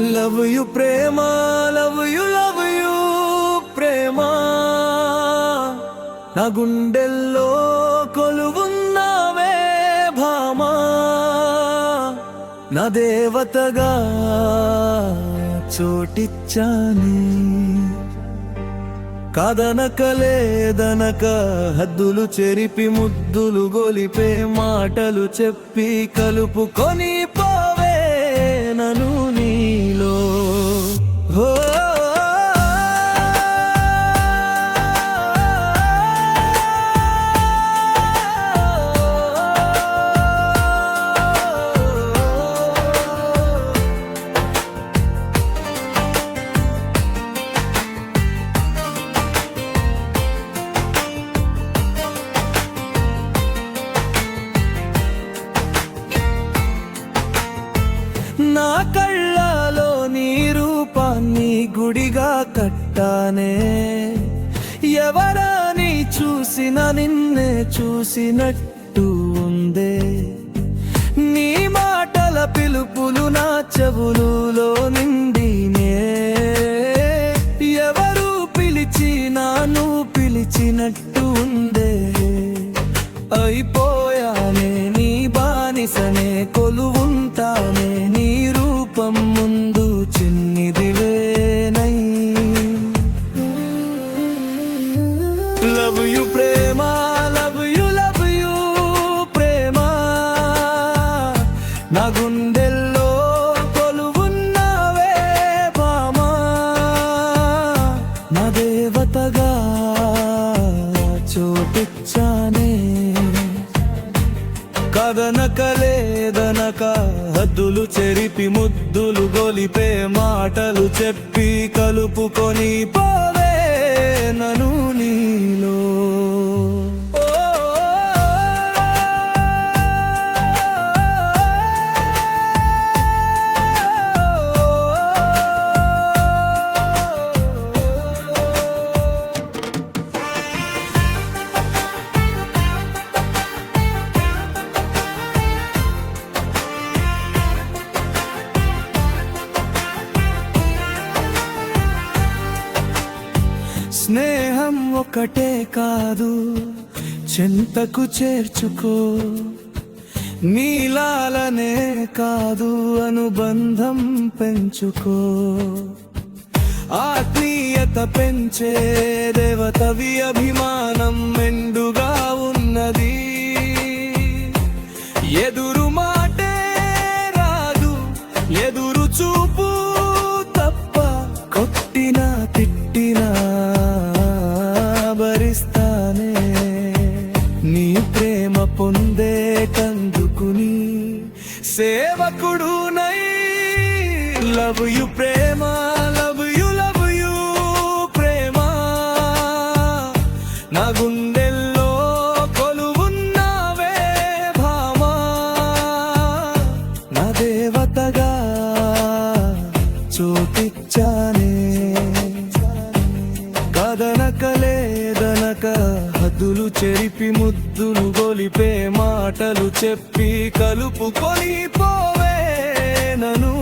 Love you ప్రేమ love you love you ప్రేమ నా గుండెల్లో కొలువున్నావే భామా. నా దేవతగా చోటిచ్చాని. కదనకలేదనక హద్దులు చెరిపి ముద్దులు గొలిపే మాటలు చెప్పి కలుపుకొని పోవే నా కళ్ళలో నీ రూపాన్ని గుడిగా కట్టానే. ఎవరని చూసిన నిన్నే చూసినట్టు ఉందే. నీ మాటల పిలుపులు నా చెవులులో నిండినే. ఎవరు పిలిచినా నువ్వు పిలిచినట్టు ఉందే. అయిపోయానే నీ బానిసనే కొలువుంటానే రూపం ముందు చిన్నిదివేనై లవ్ యు ప్రేమ లవ్ యు లవ్ యు ప్రేమ. నా గుండెల్లో కొలువున్నావే బామా నా దేవతగా కాదనక లేదనక హద్దులు చెరిపి ముద్దులు గొలిపే మాటలు చెప్పి కలుపుకొని పోవే. స్నేహం ఒకటే కాదు చింతకు చేర్చుకో. నీలాలనే కాదు అనుబంధం పెంచుకో. ఆత్మీయత పెంచే దేవతవి అభిమానం మెండుగా ఉన్నది. ఎదురు సేవకుడు నై. లవ్ యు ప్రేమ. లవ్ యు లవ్ యు ప్రేమ. నా గుండెల్లో కొలువున్నావే భామా. నా దేవతగా చోటిచ్చానే కదనక ముద్దులు చెరిపి ముద్దులు గొలిపే మాటలు చెప్పి కలుపుకొని పోవే నను